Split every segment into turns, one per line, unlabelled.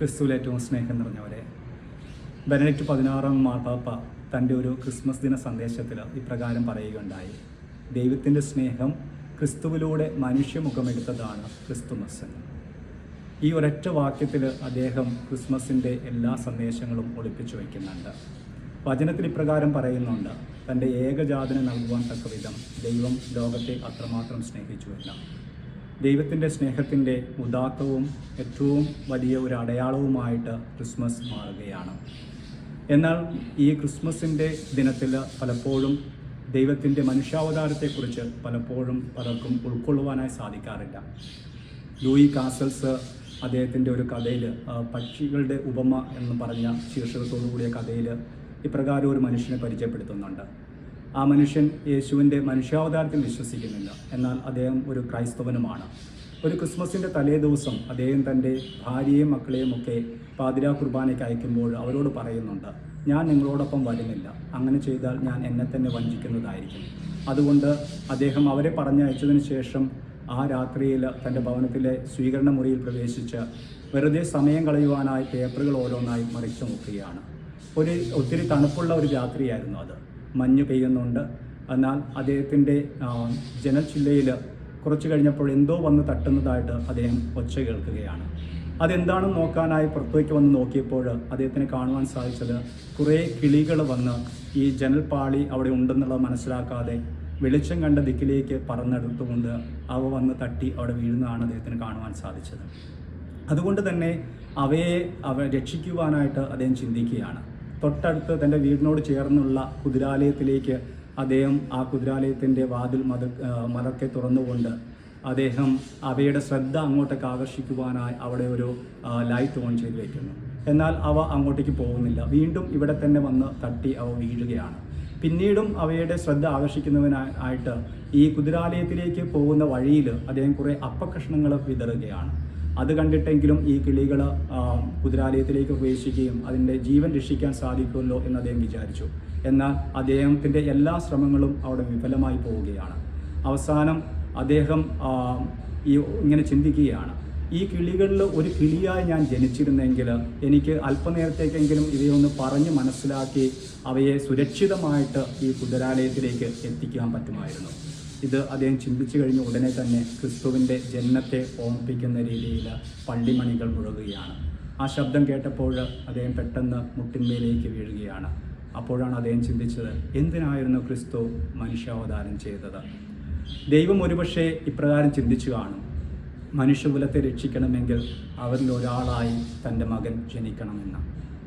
ക്രിസ്തുവിൽ ഏറ്റവും സ്നേഹം നിറഞ്ഞവരെ. ബെനഡിക്റ്റ് പതിനാറാം മാർപ്പാപ്പ തന്റെ ഒരു ക്രിസ്മസ് ദിന സന്ദേശത്തിൽ ഇപ്രകാരം പറയുകയുണ്ടായി. ദൈവത്തിന്റെ സ്നേഹം ക്രിസ്തുവിലൂടെ മനുഷ്യമുഖമെടുത്തതാണ് ക്രിസ്തുമസ് എന്ന്. ഈ ഒരൊറ്റ വാക്യത്തിൽ അദ്ദേഹം ക്രിസ്മസിന്റെ എല്ലാ സന്ദേശങ്ങളും ഒളിപ്പിച്ചു വയ്ക്കുന്നുണ്ട്. വചനത്തിൽ ഇപ്രകാരം പറയുന്നുണ്ട് തന്റെ ഏകജാതനെ നൽകുവാൻ തക്ക വിധം ദൈവം ലോകത്തെ അത്രമാത്രം സ്നേഹിച്ചുവെന്ന് ദൈവത്തിന്റെ സ്നേഹത്തിന്റെ ഉദാത്തവും ഏറ്റവും വലിയ ഒരു അടയാളവുമായിട്ട് ക്രിസ്മസ് മാറുകയാണ്. എന്നാൽ ഈ ക്രിസ്മസിന്റെ ദിനത്തിൽ പലപ്പോഴും ദൈവത്തിന്റെ മനുഷ്യാവതാരത്തെക്കുറിച്ച് പലപ്പോഴും പലർക്കും ഉൾക്കൊള്ളുവാനായി സാധിക്കാറില്ല. ലൂയി കാസൽസ് അദ്ദേഹത്തിന്റെ ഒരു കഥയിൽ പക്ഷികളുടെ ഉപമ എന്ന് പറഞ്ഞ ശീർഷകത്തോടുകൂടിയ കഥയിൽ ഇപ്രകാരം ഒരു മനുഷ്യനെ പരിചയപ്പെടുത്തുന്നുണ്ട്. ആ മനുഷ്യൻ യേശുവിന്റെ മനുഷ്യാവതാരത്തിൽ വിശ്വസിക്കുന്നില്ല. എന്നാൽ അദ്ദേഹം ഒരു ക്രൈസ്തവനുമാണ്. ഒരു ക്രിസ്മസിന്റെ തലേ ദിവസം അദ്ദേഹം തന്റെ ഭാര്യയും മക്കളെയും ഒക്കെ പാതിരാ കുർബാനയ്ക്ക് അയക്കുമ്പോൾ അവരോട് പറയുന്നുണ്ട് ഞാൻ നിങ്ങളോടൊപ്പം വരുന്നില്ല. അങ്ങനെ ചെയ്താൽ ഞാൻ എന്നെ തന്നെ വഞ്ചിക്കുന്നതായിരിക്കും. അതുകൊണ്ട് അദ്ദേഹം അവരെ പറഞ്ഞയച്ചതിന് ശേഷം ആ രാത്രിയിൽ തന്റെ ഭവനത്തിലെ സ്വീകരണ മുറിയിൽ പ്രവേശിച്ച് വെറുതെ സമയം കളയുവാനായി പേപ്പറുകൾ ഓരോന്നായി മറിച്ചു നോക്കുകയാണ്. ഒരു ഒത്തിരി തണുപ്പുള്ള ഒരു രാത്രിയായിരുന്നു അത്. മഞ്ഞ് പെയ്യുന്നുണ്ട്. എന്നാൽ അദ്ദേഹത്തിന്റെ ജനച്ചില്ലയിൽ കുറച്ച് കഴിഞ്ഞപ്പോൾ എന്തോ വന്ന് തട്ടുന്നതായിട്ട് അദ്ദേഹം ഒച്ച കേൾക്കുകയാണ്. അതെന്താണെന്ന് നോക്കാനായി പുറത്തേക്ക് വന്ന് നോക്കിയപ്പോൾ അദ്ദേഹത്തിന് കാണുവാൻ സാധിച്ചത് കുറേ കിളികൾ വന്ന് ഈ ജനൽപാളി അവിടെ ഉണ്ടെന്നുള്ളത് മനസ്സിലാക്കാതെ വെളിച്ചം കണ്ട ദിക്കിലേക്ക് പറന്നെടുത്തുകൊണ്ട് അവ വന്ന് തട്ടി അവിടെ വീഴുന്നതാണ് അദ്ദേഹത്തിന് കാണുവാൻ സാധിച്ചത്. അതുകൊണ്ട് തന്നെ അവയെ അവ രക്ഷിക്കുവാനായിട്ട് അദ്ദേഹം ചിന്തിക്കുകയാണ്. തൊട്ടടുത്ത് തന്റെ വീടിനോട് ചേർന്നുള്ള കുതിരാലയത്തിലേക്ക് അദ്ദേഹം ആ കുതിരാലയത്തിന്റെ വാതിൽ മത മതക്കെ തുറന്നുകൊണ്ട് അദ്ദേഹം അവയുടെ ശ്രദ്ധ അങ്ങോട്ടേക്ക് ആകർഷിക്കുവാനായി അവിടെ ഒരു ലൈറ്റ് ഓൺ ചെയ്ത് വയ്ക്കുന്നു എന്നാൽ അവ അങ്ങോട്ടേക്ക് പോകുന്നില്ല. വീണ്ടും ഇവിടെ തന്നെ വന്ന് തട്ടി അവ വീഴുകയാണ്. പിന്നീടും അവയുടെ ശ്രദ്ധ ആകർഷിക്കുന്നവനായിട്ട് ഈ കുതിരാലയത്തിലേക്ക് പോകുന്ന വഴിയിൽ അദ്ദേഹം കുറേ അപ്പകഷ്ണങ്ങൾ വിതറുകയാണ്. അത് കണ്ടിട്ടെങ്കിലും ഈ കിളികൾ കുതിരാലയത്തിലേക്ക് പ്രവേശിക്കുകയും അതിന്റെ ജീവൻ രക്ഷിക്കാൻ സാധിക്കുമല്ലോ എന്ന് അദ്ദേഹം വിചാരിച്ചു. എന്നാൽ അദ്ദേഹത്തിന്റെ എല്ലാ ശ്രമങ്ങളും അവിടെ വിഫലമായി പോവുകയാണ്. അവസാനം അദ്ദേഹം ഈ ഇങ്ങനെ ചിന്തിക്കുകയാണ്. ഈ കിളികളിൽ ഒരു കിളിയായി ഞാൻ ജനിച്ചിരുന്നെങ്കിൽ എനിക്ക് അല്പനേരത്തേക്കെങ്കിലും ഇവയൊന്ന് പറഞ്ഞ് മനസ്സിലാക്കി അവയെ സുരക്ഷിതമായിട്ട് ഈ കുതിരാലയത്തിലേക്ക് എത്തിക്കാൻ പറ്റുമായിരുന്നു. ഇത് അദ്ദേഹം ചിന്തിച്ചു കഴിഞ്ഞ ഉടനെ തന്നെ ക്രിസ്തുവിന്റെ ജന്മത്തെ ഓർമ്മിപ്പിക്കുന്ന രീതിയിൽ പള്ളിമണികൾ മുഴകുകയാണ്. ആ ശബ്ദം കേട്ടപ്പോൾ അദ്ദേഹം പെട്ടെന്ന് മുട്ടിന്മേലേക്ക് വീഴുകയാണ്. അപ്പോഴാണ് അദ്ദേഹം ചിന്തിച്ചത് എന്തിനായിരുന്നു ക്രിസ്തു മനുഷ്യാവതാരം ചെയ്തത്? ദൈവം ഒരുപക്ഷെ ഇപ്രകാരം ചിന്തിച്ചു കാണും. മനുഷ്യകുലത്തെ രക്ഷിക്കണമെങ്കിൽ അവരിൽ ഒരാളായി തന്റെ മകൻ ജനിക്കണമെന്ന്.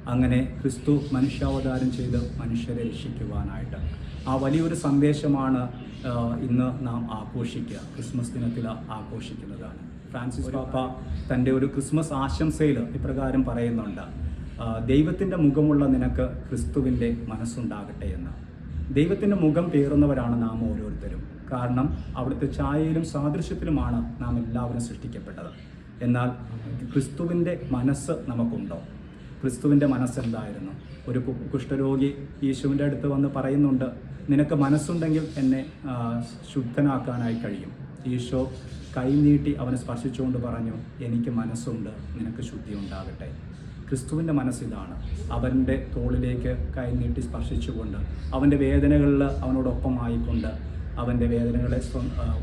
അങ്ങനെ ക്രിസ്തു മനുഷ്യാവതാരം ചെയ്ത് മനുഷ്യരെ രക്ഷിക്കുവാനായിട്ട് ആ വലിയൊരു സന്ദേശമാണ് ഇന്ന് നാം ആഘോഷിക്കുക. ക്രിസ്മസ് ദിനത്തിൽ ആഘോഷിക്കുന്നതാണ്. ഫ്രാൻസിസ് പാപ്പ തന്റെ ഒരു ക്രിസ്മസ് ആശംസയിൽ ഇപ്രകാരം പറയുന്നുണ്ട് ദൈവത്തിന്റെ മുഖമുള്ള നിനക്ക് ക്രിസ്തുവിന്റെ മനസ്സുണ്ടാകട്ടെ എന്ന്. ദൈവത്തിന്റെ മുഖം പേറുന്നവരാണ് നാം ഓരോരുത്തരും. കാരണം അവിടുത്തെ ഛായയിലും സാദൃശ്യത്തിലുമാണ് നാം എല്ലാവരും സൃഷ്ടിക്കപ്പെട്ടത്. എന്നാൽ ക്രിസ്തുവിന്റെ മനസ്സ് നമുക്കുണ്ടോ? ക്രിസ്തുവിന്റെ മനസ്സെന്തായിരുന്നു? ഒരു കുഷ്ഠരോഗി യേശുവിന്റെ അടുത്ത് വന്ന് പറയുന്നുണ്ട് നിനക്ക് മനസ്സുണ്ടെങ്കിൽ എന്നെ ശുദ്ധനാക്കാനായി കഴിയും. ഈശോ കൈനീട്ടി അവനെ സ്പർശിച്ചുകൊണ്ട് പറഞ്ഞു എനിക്ക് മനസ്സുണ്ട് നിനക്ക് ശുദ്ധി ഉണ്ടാകട്ടെ. ക്രിസ്തുവിന്റെ മനസ്സിതാണ്. അവന്റെ തോളിലേക്ക് കൈനീട്ടി സ്പർശിച്ചുകൊണ്ട് അവന്റെ വേദനകളിൽ അവനോടൊപ്പമായിക്കൊണ്ട് അവന്റെ വേദനകളെ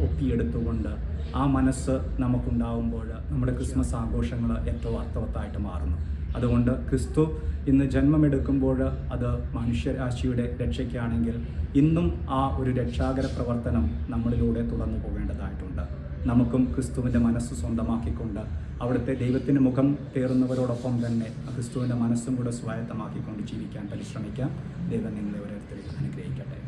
ഒപ്പിയെടുത്തുകൊണ്ട് ആ മനസ്സ് നമുക്കുണ്ടാകുമ്പോൾ നമ്മുടെ ക്രിസ്മസ് ആഘോഷങ്ങൾ ഏറ്റവും അർത്ഥവത്തായിട്ട് മാറുന്നു. അതുകൊണ്ട് ക്രിസ്തു ഇന്ന് ജന്മമെടുക്കുമ്പോൾ അത് മനുഷ്യരാശിയുടെ രക്ഷയ്ക്കാണെങ്കിൽ ഇന്നും ആ ഒരു രക്ഷാകര പ്രവർത്തനം നമ്മളിലൂടെ തുടർന്നു പോകേണ്ടതായിട്ടുണ്ട്. നമുക്കും ക്രിസ്തുവിന്റെ മനസ്സ് സ്വന്തമാക്കിക്കൊണ്ട് അവിടുത്തെ ദൈവത്തിന്റെ മുഖം തേറുന്നവരോടൊപ്പം തന്നെ ക്രിസ്തുവിന്റെ മനസ്സും കൂടെ സ്വായത്തമാക്കിക്കൊണ്ട് ജീവിക്കാൻ പരിശ്രമിക്കാം. ദൈവം നിങ്ങളെ ഓരോരുത്തരെയും അനുഗ്രഹിക്കട്ടെ.